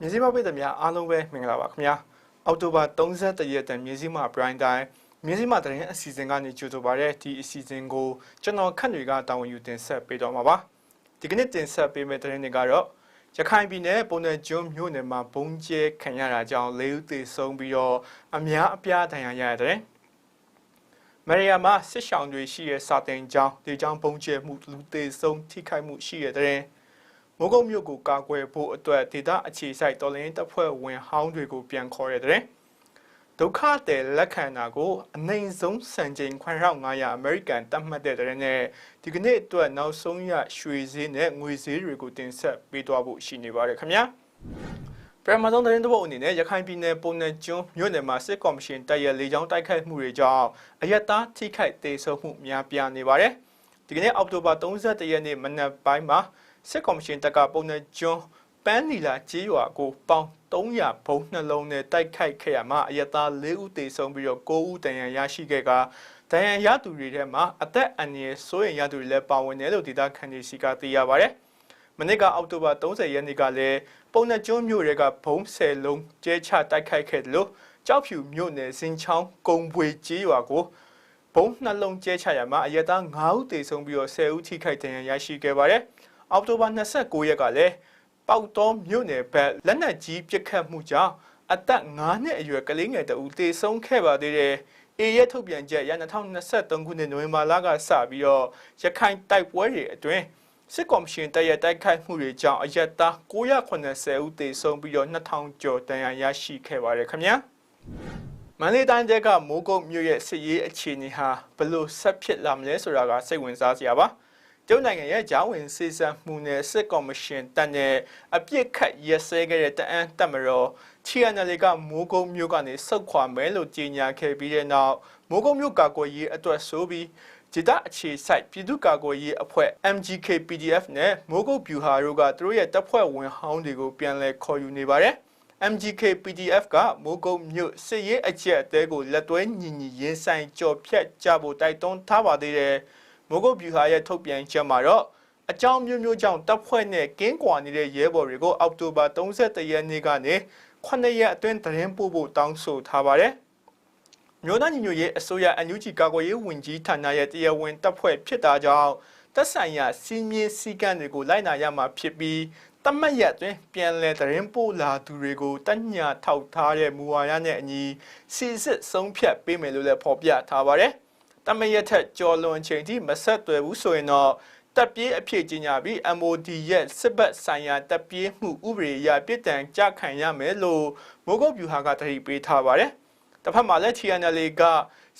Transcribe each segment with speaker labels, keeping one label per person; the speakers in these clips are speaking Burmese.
Speaker 1: မြစည်းမပိတ်သမျှအားလုံးပဲမင်္ဂလာပါခင်ဗျာအောက်တိုဘာ31ရက်တန်မြစည်းမ Prime Time မြစည်းမတရင်အစီအစဉ်ကနေကြိုဆိုပါရတဲ့ဒီအစီအစဉ်ကိုကျွန်တော်ခန့်တွေကတာဝန်ယူတင်ဆက်ပေးတော့မှာပါဒီကနေ့တင်ဆက်ပေးမယ့်တရင်တွေကတော့ရခိုင်ပြည်နယ်ပုံနယ်ကျွန်းမြို့နယ်မှာဘုံကျဲခံရတာကြောင့်လေးဦးသေဆုံးပြီးတော့အများအပြားဒဏ်ရာရတဲ့မရီယာမှာစစ်ဆောင်တွေရှိတဲ့စာတင်ကျောင်းဒီကျောင်းဘုံကျဲမှုလူသေဆုံးထိခိုက်မှုရှိတဲ့တဲ့ မိုးကုတ်မြို့ကိုကာကွယ်ဖို့အတွက်ဒေသအခြေစိုက်တော်လိုင်းတပ်ဖွဲ့ဝင်ဟောင်းတွေကိုပြန်ခေါ်ရတဲ့ဒုက္ခတဲ့လက်ခံတာကိုအနိုင်ဆုံးစံချိန်9500အမေရိကန်တတ်မှတ်တဲ့တဲ့နဲ့ဒီကနေ့အတွက်နောက်ဆုံးရရွှေဈေးနဲ့ငွေဈေးတွေကိုတင်ဆက်ပေးသွားဖို့ရှိနေပါတယ်ခင်ဗျာပရမဇုံတဲ့တဲ့ဘုတ်အနေနဲ့ရခိုင်ပြည်နယ်ပုံနယ်ကျွန်းမြို့နယ်မှာစစ်ကော်မရှင်တပ်ရဲ့လေကြောင်းတိုက်ခိုက်မှုတွေကြောင့်အယက်သားထိခိုက်ဒေဆုံးမှုများပြားနေပါတယ်ဒီကနေ့အောက်တိုဘာ31ရက်နေ့မနက်ပိုင်းမှာ စစ်ကော်မရှင်တပ်ကပုံနယ်ကျွန်းပန်းနီလာကြေးရွာကိုပေါင်300ဘုံနှလုံးနဲ့တိုက်ခိုက်ခဲ့ရမှာအယက်သား4ဦးသေဆုံးပြီးတော့9ဦးတန်ရန်ရရှိခဲ့ကတန်ရန်ရသူတွေထဲမှာအသက်အန္တရာယ်စိုးရိမ်ရသူတွေလည်းပါဝင်တယ်လို့ဒေသခံတွေစီကသိရပါတယ်။မနေ့ကအောက်တိုဘာ30ရက်နေ့ကလည်းပုံနှကျွန်းမြို့ရဲကဘုံ10လုံးကျဲချတိုက်ခိုက်ခဲ့တယ်လို့ကြောက်ဖြူမြို့နယ်စင်ချောင်းကုံပွေကြေးရွာကိုဘုံနှလုံးကျဲချရမှာအယက်သား9ဦးသေဆုံးပြီးတော့10ဦးထိခိုက်ဒဏ်ရာရရှိခဲ့ပါတယ်။ အောက်တိုဘာ29ရက်ကလည်းပေါက်တော်မြို့နယ်ဘက်လက်နက်ကြီးပစ်ခတ်မှုကြောင့်အသက်9နှစ်အရွယ်ကလေးငယ်တဦးသေဆုံးခဲ့ပါသေးတယ်။အေရဲထုတ်ပြန်ချက်ရ2023ခုနှစ်နိုဝင်ဘာလကစပြီးတော့ရခိုင်တိုက်ပွဲတွေအတွင်းစစ်ကော်မရှင်တပ်ရဲ့တိုက်ခိုက်မှုတွေကြောင့်အရက်သား980ဦးသေဆုံးပြီးတော့2000ကျော်တန်ရာရရှိခဲ့ပါတယ်ခင်ဗျာ။မန္တလေးတိုင်းကမိုးကုတ်မြို့ရဲ့စစ်ရေးအခြေအနေဟာဘလို့ဆက်ဖြစ်လာမလဲဆိုတာကစိတ်ဝင်စားစရာပါ။ တရုတ်နိုင်ငံရဲ့ဂျာဝင်စေစံမှုနဲ့စစ်ကော်မရှင်တပ်နဲ့အပြစ်ခတ်ရက်စဲခဲ့တဲ့တအန်းတပ်မတော်ချီယန်နယ်ကမိုးကုတ်မြို့ကနေဆုတ်ခွာမယ်လို့ကြေညာခဲ့ပြီးတဲ့နောက်မိုးကုတ်မြို့ကာကွယ်ရေးအတွက်ဆိုပြီးဒေသအခြေစိုက်ပြည်သူ့ကာကွယ်ရေးအဖွဲ့ MGK PDF နဲ့မိုးကုတ်ဗျူဟာတို့ကသူတို့ရဲ့တပ်ဖွဲ့ဝင်ဟောင်းတွေကိုပြန်လည်ခေါ်ယူနေပါတယ် MGK PDF ကမိုးကုတ်မြို့စစ်ရေးအချက်အသေးကိုလက်သွဲညီညီရင်းဆိုင်ကြော်ဖြတ်ကြဖို့တိုက်တွန်းထားပါသေးတယ်။ မိုးကုတ်ဗျူဟာရဲ့ထုတ်ပြန်ချက်မှာတော့အကြောင်းမျိုးမျိုးကြောင့်တပ်ဖွဲ့နဲ့ကင်းကွာနေတဲ့ရဲဘော်တွေကိုအောက်တိုဘာ31ရက်နေ့ကနေ9ရက်အတွင်းသတင်းပို့ဖို့တောင်းဆိုထားပါတယ်။မြို့သားညီညွတ်ရေးအစိုးရအန်ယူဂျီကာကွယ်ရေးဝန်ကြီးဌာနရဲ့တရားဝင်တပ်ဖွဲ့ဖြစ်တာကြောင့်တပ်ဆိုင်ရာစီမင်းစည်းကမ်းတွေကိုလိုက်နာရမှာဖြစ်ပြီးတမတ်ရက်တွင်ပြန်လည်သတင်းပို့လာသူတွေကိုတညာထောက်ထားတဲ့မူဝါဒနဲ့အညီစီစစ်ဆုံးဖြတ်ပေးမယ်လို့လည်းဖော်ပြထားပါတယ်။ တမရက်ထက်ကြော်လွန်ချိန်ထိမဆက်သွယ်ဘူးဆိုရင်တော့တပ်ပြေးအဖြစ်ကြီးညာပြီး MOD ရဲ့စစ်ဘက်ဆိုင်ရာတပ်ပြေးမှုဥပဒေအရပြစ်ဒဏ်ကြခံရမယ်လို့မိုးကုတ်ဗျူဟာကတတိပေးထားပါတယ်။တစ်ဖက်မှာလည်း TNL က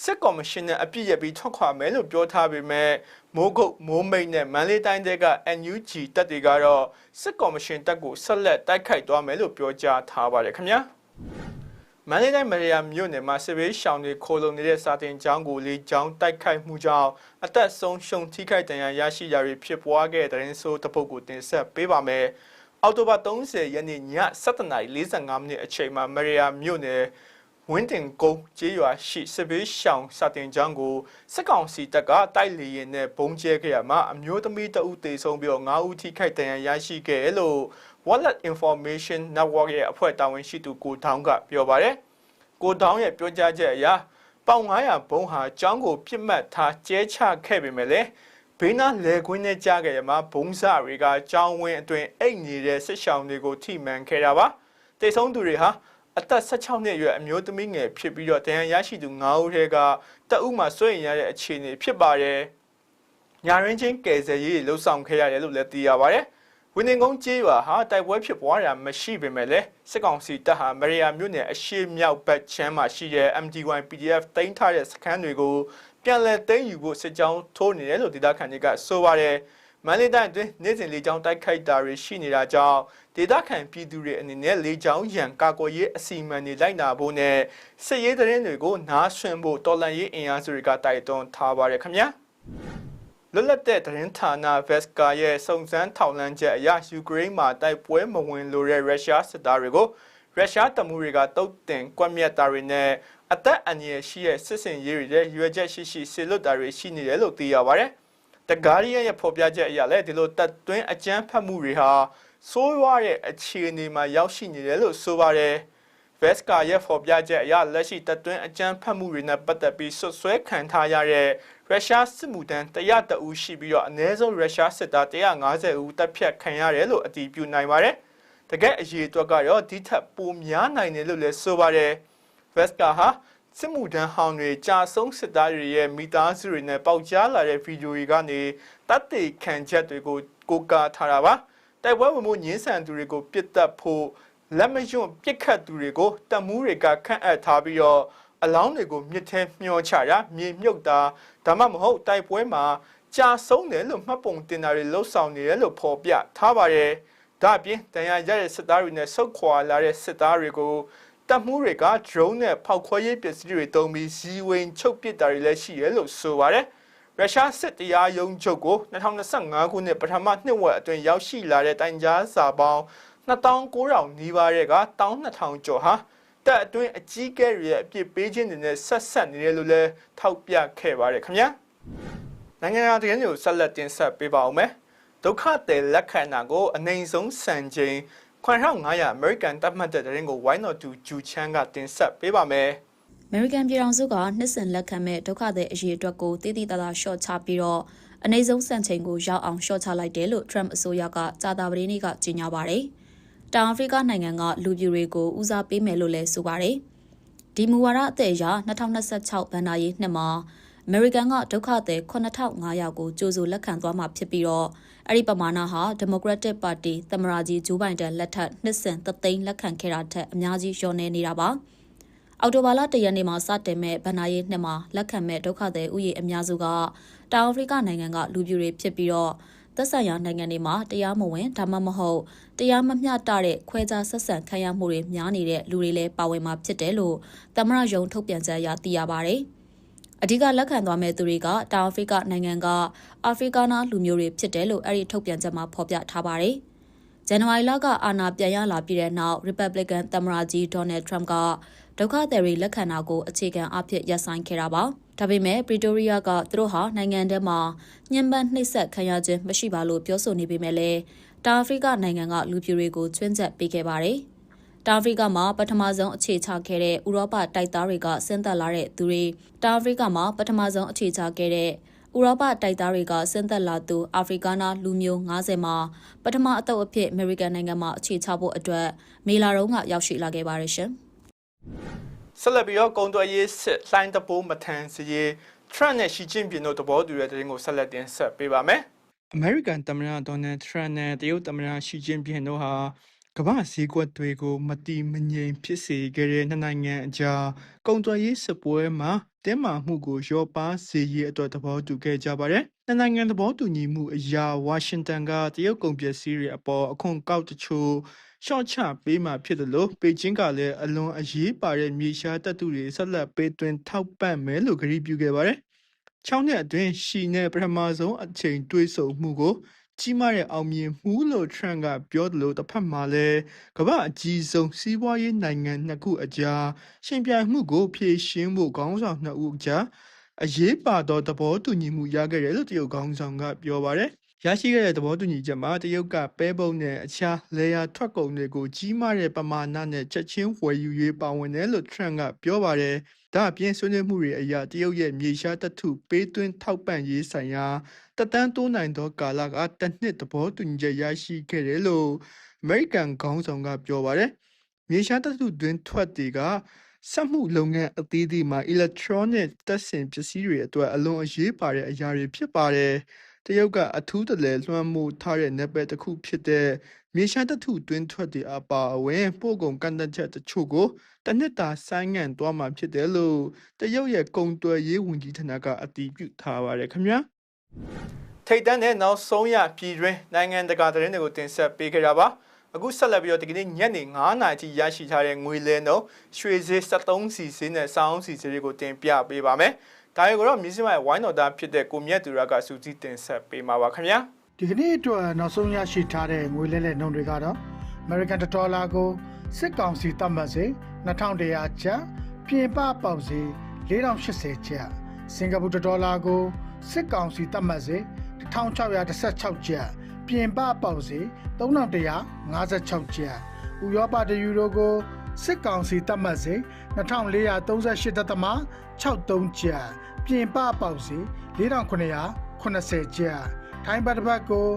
Speaker 1: စစ်ကော်မရှင်နဲ့အပြစ်ရပြီးထွက်ခွာမယ်လို့ပြောထားပေမဲ့မိုးကုတ်မိုးမိတ်နဲ့မန္တလေးတိုင်းတွေက NUG တပ်တွေကတော့စစ်ကော်မရှင်တပ်ကိုဆက်လက်တိုက်ခိုက်သွားမယ်လို့ပြောကြားထားပါတယ်ခင်ဗျာ။ မန္တလေးတိုင်းမရယာမြို့နယ်မှာစစ်ဘေးရှောင်တွေခိုလုံနေတဲ့စာတင်ကျောင်းကိုလေကျောင်းတိုက်ခိုက်မှုကြောင့်အသက်ဆုံးရှုံးထိခိုက်ဒဏ်ရာရရှိရာတွေဖြစ်ပွားခဲ့တဲ့တဲ့ဆိုးတပုတ်ကိုတင်ဆက်ပေးပါမယ်။အောက်တိုဘာ30ရက်နေ့ည7:45မိနစ်အချိန်မှာမရယာမြို့နယ်ဝင်းတင်ကုန်းကျေးရွာရှိစစ်ဘေးရှောင်စာတင်ကျောင်းကိုစစ်ကောင်စီတပ်ကတိုက်လေရင်နဲ့ဘုံကျဲခဲ့ရမှာအမျိုးသမီးတဦးသေဆုံးပြီးတော့9ဦးထိခိုက်ဒဏ်ရာရရှိခဲ့လို့ Wallet Information Network ရဲ့အဖွဲ့တာဝန်ရှိသူကိုတောင်းကပြောပါတယ်။ကိုတောင်းရဲ့ပြောကြားချက်အရပေါင်900ဘုံဟာကျောင်းကိုပြစ်မှတ်ထားကျဲချခဲ့ပေမဲ့လည်းဘေးနားလေကွင်းနဲ့ကြားခဲ့ရမှာဘုံစတွေကကျောင်းဝင်းအတွင်အိတ်နေတဲ့စစ်ရှောင်းတွေကိုထိမှန်ခဲ့တာပါ။တိတ်ဆုံးသူတွေဟာအသက်16နှစ်အရွယ်အမျိုးသမီးငယ်ဖြစ်ပြီးတော့ဒဏ်ရာရရှိသူ9ဦးထဲကတအုပ်မှဆွေရင်ရတဲ့အခြေအနေဖြစ်ပါတယ်။ညာရင်းချင်းကယ်ဆယ်ရေးလှုပ်ဆောင်ခဲ့ရတယ်လို့လည်းသိရပါတယ်။ ဝင်းနေကုန်းကျေးရွာဟာတိုက်ပွဲဖြစ်ပွားတာမရှိပေမဲ့လည်းစစ်ကောင်စီတပ်ဟာမရီယာမြို့နယ်အရှေ့မြောက်ဘက်ချမ်းမှာရှိတဲ့ MD1 PDF တင်ထားတဲ့စခန်းတွေကိုပြန်လည်သိမ်းယူဖို့စစ်ကြောင်းထိုးနေတယ်လို့ဒေသခံတွေကဆိုပါတယ်မန္တလေးတိုင်းအတွင်းနေ့စဉ်လေကြောင်းတိုက်ခိုက်တာတွေရှိနေတာကြောင့်ဒေသခံပြည်သူတွေအနေနဲ့လေကြောင်းရန်ကာကွယ်ရေးအစီအမံတွေလိုက်နာဖို့နဲ့စစ်ရေးသတင်းတွေကိုနားဆွင့်ဖို့တော်လန်ရေးအင်အားစုတွေကတိုက်တွန်းထားပါတယ်ခင်ဗျာ လွတ်လပ်တဲ့သတင်းဌာန Veska ရဲ့စုံစမ်းထောက်လှမ်းချက်အရယူကရိန်းမှာတိုက်ပွဲမဝင်လိုတဲ့ရုရှားစစ်သားတွေကိုရုရှားတမှုတွေကတုတ်တင်ကွက်မြက်တာတွေနဲ့အသက်အန္တရာယ်ရှိတဲ့စစ်စင်ရေးတွေရဲ့ရွေချက်ရှိရှိဆေလွတ်တာတွေရှိနေတယ်လို့သိရပါတယ်။ The Guardian ရဲ့ဖော်ပြချက်အရလည်းဒီလိုတပ်သွင်းအကြမ်းဖက်မှုတွေဟာဆိုးရွားတဲ့အခြေအနေမှာရောက်ရှိနေတယ်လို့ဆိုပါတယ်။ Veska ရဲ့ဖော်ပြချက်အရလက်ရှိတပ်တွင်းအကြမ်းဖက်မှုတွေနဲ့ပတ်သက်ပြီးဆွဆွဲခံထားရတဲ့ရုရှားစစ်မှုထမ်း100တအူရှိပြီးတော့အနည်းဆုံးရုရှားစစ်သား150ဦးတပ်ဖြတ်ခံရတယ်လို့အတည်ပြုနိုင်ပါတယ်။တကယ်အရေးအတွက်ကတော့ဒီထက်ပိုများနိုင်တယ်လို့လည်းဆိုပါတယ်။ Veska ဟာစစ်မှုထမ်းဟောင်းတွေကြာဆုံးစစ်သားတွေရဲ့မိသားစုတွေနဲ့ပေါက်ကြားလာတဲ့ဗီဒီယိုတွေကနေတပ်တေခံချက်တွေကိုကိုးကားထားတာပါတိုက်ပွဲဝင်မှုညင်းဆန်သူတွေကိုပြစ်တက်ဖို့ လက်မယွန့်ပြစ်ခတ်သူတွေကိုတပ်မှုတွေကခန့်အပ်ထားပြီးတော့အလောင်းတွေကိုမြစ်ထဲမျောချတာမြေမြုပ်တာဒါမှမဟုတ်တိုက်ပွဲမှာကြာဆုံးတယ်လို့မှတ်ပုံတင်တာတွေလှုပ်ဆောင်နေတယ်လို့ဖော်ပြထားပါတယ်ဒါအပြင်တန်ရာရတဲ့စစ်သားတွေနဲ့ဆုတ်ခွာလာတဲ့စစ်သားတွေကိုတပ်မှုတွေက drone နဲ့ဖောက်ခွဲရေးပစ္စည်းတွေတုံးပြီးဇီဝင်ချုပ်ပစ်တာတွေလည်းရှိတယ်လို့ဆိုပါတယ်ရုရှားစစ်တရားရုံးချုပ်ကို2025ခုနှစ်ပထမနှစ်ဝက်အတွင်းရောက်ရှိလာတဲ့တိုင်ကြားစာပေါင်း 2900နီးပါးတဲ့က12000ကျော်ဟာတပ်အတွင်းအကြီးကဲတွေရဲ့အပြစ်ပေးခြင်းတွေနဲ့ဆက်ဆက်နေတယ်လို့လည်းထောက်ပြခဲ့ပါတယ်ခင်ဗျာနိုင်ငံတော်တရားကိုဆက်လက်တင်ဆက်ပေးပါဦးမယ်ဒုက္ခတဲ့လက်ခံတာကိုအနိုင်ဆုံးစံချိန်9500 American တပ်မှတ်တဲ့တရင်ကိုဝိုင်းတော်သူဂျူချန်းကတင်ဆက်ပေးပါမယ်
Speaker 2: အမေရိကန်ပြည်ထောင်စုကနှစ်စဉ်လက်ခံမဲ့ဒုက္ခသည်အရေးအတွက်ကိုတည်တည်တသာရှော့ချပြီးတော့အနည်းဆုံးစံချိန်ကိုရောက်အောင်ရှော့ချလိုက်တယ်လို့ Trump အစိုးရကကြာသပတေးနေ့ကကြေညာပါတယ်။ တောင်အာဖရိကနိုင်ငံကလူပြူတွေကိုဦးစားပေးမယ်လို့လည်းဆိုပါတယ်။ဒီမူဝါဒအသစ်အရ2026ဘဏ္ဍာရေးနှစ်မှာအမေရိကန်ကဒုက္ခသည်9500ကိုကြိုးစိုးလက်ခံသွားမှာဖြစ်ပြီးတော့အဲ့ဒီပမာဏဟာ Democratic Party သမ္မတကြီးဂျိုးဘိုင်ဒန်လက်ထက်နှစ်စဉ်သသိန်းလက်ခံခဲ့တာထက်အများကြီးလျော့နေနေတာပါ။အော်တိုဘာလ၁ရက်နေ့မှာစတင်မဲ့ဗန်နာရေးနှစ်မှာလက်ခံမဲ့ဒုက္ခသည်ဥယေအများစုကတောင်အာဖရိကနိုင်ငံကလူပြူတွေဖြစ်ပြီးတော့ သက်ဆိုင်ရာနိုင်ငံတွေမှာတရားမဝင်ဒါမှမဟုတ်တရားမမျှတတဲ့ခွဲခြားဆက်ဆံခံရမှုတွေများနေတဲ့လူတွေလည်းပါဝင်မှာဖြစ်တယ်လို့သမရယုံထုတ်ပြန်ချက်အရသိရပါဗျ။အဓိကလက်ခံသွားမဲ့သူတွေကတောင်အာဖရိကနိုင်ငံကအာဖရိကနာလူမျိုးတွေဖြစ်တယ်လို့အဲ့ဒီထုတ်ပြန်ချက်မှာဖော်ပြထားပါတယ်။ဇန်နဝါရီလကအာဏာပြန်ရလာပြီးတဲ့နောက် Republican သမ္မတကြီး Donald Trump က ဒုက္ခသည်တွေလက်ခံတာကိုအခြေခံအဖြစ်ရပ်ဆိုင်းခဲ့တာပါ။ဒါပေမဲ့ပရီတိုးရီးယားကသူတို့ဟာနိုင်ငံထဲမှာညှဉ်းပန်းနှိပ်စက်ခံရခြင်းမရှိပါလို့ပြောဆိုနေပေမဲ့လည်းတာအာဖရိကနိုင်ငံကလူပြူတွေကိုကျွင်းချက်ပေးခဲ့ပါတယ်။တာအာဖရိကမှာပထမဆုံးအခြေချခဲ့တဲ့ဥရောပတိုက်သားတွေကဆင်းသက်လာတဲ့သူတွေတာအာဖရိကမှာပထမဆုံးအခြေချခဲ့တဲ့ဥရောပတိုက်သားတွေကဆင်းသက်လာသူအာဖရိကနာလူမျိုး90မှာပထမအတုပ်အဖြစ်အမေရိကန်နိုင်ငံမှာအခြေချဖို့အတွက်မေလာတုန်းကရောက်ရှိလာခဲ့ပါတယ်ရှင်။
Speaker 1: ဆက်လက်ပြီးတော့ကုံသွယ်ရေးစစ်လှိုင်းတပိုးမထန်စီရေး Trump နဲ့ Xi Jinping တို့သဘောတူတဲ့တဲ့ကိုဆက်လက်တင်ဆက်ပေးပါမယ်။ American သမ္မတ Donald Trump နဲ့တရုတ်သမ္မတ Xi Jinping တို့ဟာကမ္ဘာစည်းကွက်တွေကိုမတိမငြိမ်ဖြစ်စေခဲ့တဲ့နှစ်နိုင်ငံအကြားကုံသွယ်ရေးစစ်ပွဲမှာတင်းမာမှုကိုရောပါစေရေးအတွက်သဘောတူခဲ့ကြပါတယ်။နှစ်နိုင်ငံသဘောတူညီမှုအရဝါရှင်တန်ကတရုတ်ကုန်ပစ္စည်းတွေအပေါ်အခွန်ကောက်တချို့ ရှော့ချပေးမှာဖြစ်တယ်လို့ပေကျင်းကလည်းအလွန်အရေးပါတဲ့မြေရှားတပ်သူတွေဆက်လက်ပေးသွင်းထောက်ပံ့မယ်လို့ကြေညာပြုခဲ့ပါတယ်။၆နှစ်အတွင်းရှီနဲ့ပထမဆုံးအချိန်တွေးဆုံမှုကိုကြီးမားတဲ့အောင်မြင်မှုလို့ Trump ကပြောတယ်လို့တစ်ဖက်မှာလည်းကမ္ဘာအကြီးဆုံးစီးပွားရေးနိုင်ငံနှစ်ခုအကြားရှင်ပြိုင်မှုကိုဖြေရှင်းဖို့ခေါင်းဆောင်နှစ်ဦးအကြားအရေးပါသောသဘောတူညီမှုရခဲ့တယ်လို့တရုတ်ခေါင်းဆောင်ကပြောပါတယ် ရရှိခဲ့တဲ့သဘောတူညီချက်မှာတရုတ်ကပဲပုံနဲ့အခြားလေယာထွက်ကုန်တွေကိုကြီးမားတဲ့ပမာဏနဲ့ချက်ချင်းဝယ်ယူရေးပါဝင်တယ်လို့ Trump ကပြောပါတယ်။ဒါအပြင်ဆွေးနွေးမှုတွေအရတရုတ်ရဲ့မြေရှားတထုပေးသွင်းထောက်ပံ့ရေးဆိုင်ရာတက်တန်းတိုးနိုင်သောကာလကတစ်နှစ်သဘောတူညီချက်ရရှိခဲ့တယ်လို့ American ခေါင်းဆောင်ကပြောပါတယ်။မြေရှားတထုတွင်ထွက်တွေကစက်မှုလုပ်ငန်းအသီးသီးမှာ electronic တပ်ဆင်ပစ္စည်းတွေအတွက်အလွန်အရေးပါတဲ့အရာတွေဖြစ်ပါတယ်။ တရုတ်ကအထူးတလဲလွှမ်းမိုးထားတဲ့နယ်ပယ်တစ်ခုဖြစ်တဲ့မြေရှားတထုတွင်းထွက်တွေအပါအဝင်ပို့ကုန်ကန့်သတ်ချက်တချို့ကိုတနစ်တာဆိုင်းငံ့သွားမှာဖြစ်တယ်လို့တရုတ်ရဲ့ကုန်သွယ်ရေးဝန်ကြီးဌာနကအတည်ပြုထားပါတယ်ခင်ဗျာထိတ်တန်းတဲ့နောက်ဆုံးရပြည်တွင်းနိုင်ငံတကာသတင်းတွေကိုတင်ဆက်ပေးကြတာပါ အခုဆက်လက်ပြီးတော့ဒီကနေ့ညနေ9:00နာရီထိရရှိထားတဲ့ငွေလဲနှုန်းရွှေဈေး73စီစီနဲ့စောင်းစီစီတွေကိုတင်ပြပေးပါမယ်။ဒါရီကိုတော့မြစည်းမရဲ့ဝိုင်းတော်သားဖြစ်တဲ့ကိုမြတ်သူရကစူးစီးတင်ဆက်ပေးမှာပါခင်ဗျာ
Speaker 3: ဒီကနေ့အတွက်နောက်ဆုံးရရှိထားတဲ့ငွေလဲလှယ်နှုန်းတွေကတော့ American Dollar ကိုစစ်ကောင်စီသတ်မှတ်စေ2100ကျပ်ပြင်ပပေါက်စေ4080ကျပ်စင်ကာပူဒေါ်လာကိုစစ်ကောင်စီသတ်မှတ်စေ1616ကျပ် ပြင်ပပေါက်စီ3156ကျပ်ဥရောပတယူရိုကိုစစ်ကောင်စီတတ်မှတ်စီ2438.63ကျပ်ပြင်ပပေါက်စီ4980ကျပ်ထိုင်းဘတ်တစ်ဘတ်ကို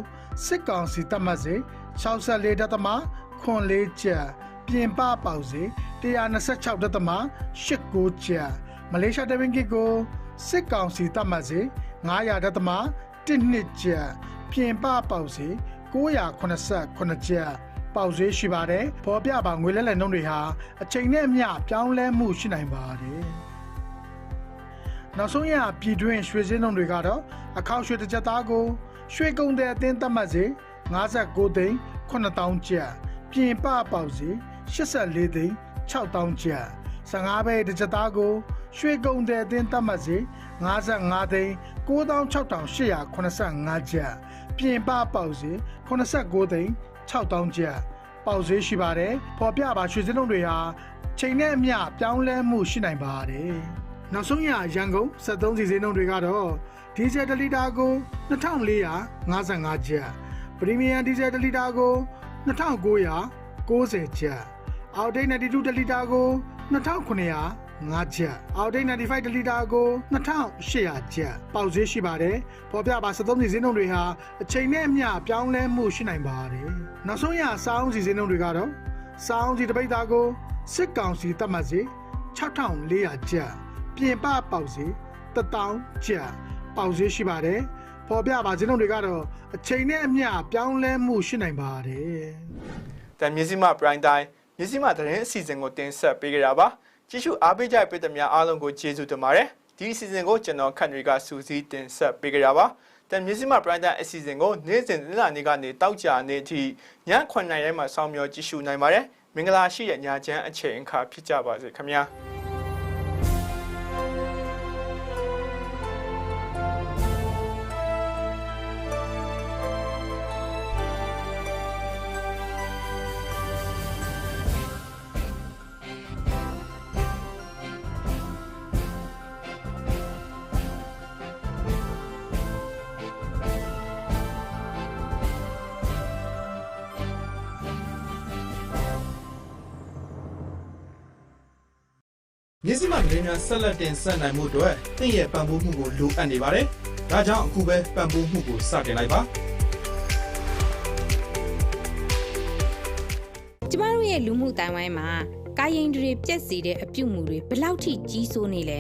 Speaker 3: စစ်ကောင်စီတတ်မှတ်စီ64.84ကျပ်ပြင်ပပေါက်စီ126.89ကျပ်မလေးရှားတပင်ကစ်ကိုစစ်ကောင်စီတတ်မှတ်စီ900.12ကျပ် ပြင်ပပေါက်စီ989ကျပ်ပေါက်ဈေးရှိပါတယ်။ပေါ်ပြပါငွေလဲလှယ်နှုန်းတွေဟာအချိန်နဲ့အမျှပြောင်းလဲမှုရှိနိုင်ပါတယ်။နောက်ဆုံးရပြည်တွင်းရွှေစင်းနှုန်းတွေကတော့အခောက်ရွှေတစ်ကြက်သားကိုရွှေကုံတဲ့အသင်းသတ်မှတ်စေ59သိန်း9000ကျပ်ပြင်ပပေါက်စေ84သိန်း6000ကျပ်15ဘဲတစ်ကြက်သားကိုရွှေကုံတဲ့အသင်းသတ်မှတ်စေ55သိန်း96,885ကျပ် ပြင်ပပေါက်စေ89သိန်း6000ကျပ်ပေါက်ဈေးရှိပါတယ်ပေါ်ပြပါရွှေစင်းလုံးတွေဟာချိန်နဲ့အမျှပြောင်းလဲမှုရှိနိုင်ပါတယ်နောက်ဆုံးရရန်ကုန်73စီစင်းလုံးတွေကတော့ဒီဇယ်1လီတာကို2455ကျပ်ပရီမီယံဒီဇယ်1လီတာကို2990ကျပ်အောက်ဒိတ်92တလီတာကို2900 5ချက်အောက်ဒိတ်95တလီတာကို2800ချက်ပေါက်ဈေးရှိပါတယ်ပေါ်ပြပါ73စီစင်းနှုန်းတွေဟာအချိန်နဲ့အမျှပြောင်းလဲမှုရှိနိုင်ပါတယ်နောက်ဆုံးရစောင်းစီစင်းနှုန်းတွေကတော့စောင်းစီတပိတ်သားကိုစစ်ကောင်စီတတ်မှတ်စေ6400ချက်ပြင်ပပေါက်စေ1000ချက်ပေါက်ဈေးရှိပါတယ်ပေါ်ပြပါစင်းနှုန်းတွေကတော့အချိန်နဲ့အမျှပြောင်းလဲမှုရှိနိုင်ပါတယ်
Speaker 1: တန်မြစည်းမပရိုင်းတိုင်းမြစည်းမသတင်းအစီအစဉ်ကိုတင်ဆက်ပေးကြတာပါ ကြည့်ရှုအားပေးကြတဲ့ပြည်သူများအားလုံးကိုကျေးဇူးတင်ပါတယ်ဒီအစီအစဉ်ကိုကျွန်တော်ခန့်တွေကစူးစီးတင်ဆက်ပေးကြတာပါတန်မြစည်းမပရိုင်းတိုင်းအစီအစဉ်ကိုနေ့စဉ်သတင်းလာနေကနေတောက်ကြနေအထိည9:00နာရီတိုင်းမှာစောင့်မျှော်ကြည့်ရှုနိုင်ပါတယ်မင်္ဂလာရှိတဲ့ညချမ်းအချိန်အခါဖြစ်ကြပါစေခင်ဗျာ
Speaker 4: မြစ်စည်းမသတင်းများဆက်လက်တင်ဆက်နိုင်မှုအတွက်သင်ရဲ့ပံ့ပိုးမှုကိုလိုအပ်နေပါတယ်။ဒါကြောင့်အခုပဲပံ့ပိုးမှုကိုစတင်လိုက်ပါ။
Speaker 5: ကျမတို့ရဲ့လူမှုတိုင်ဝိုင်းမှာကာရင်တွေပြက်စီတဲ့အပြုတ်မှုတွေဘယ်လောက်ထိကြီးစိုးနေလဲ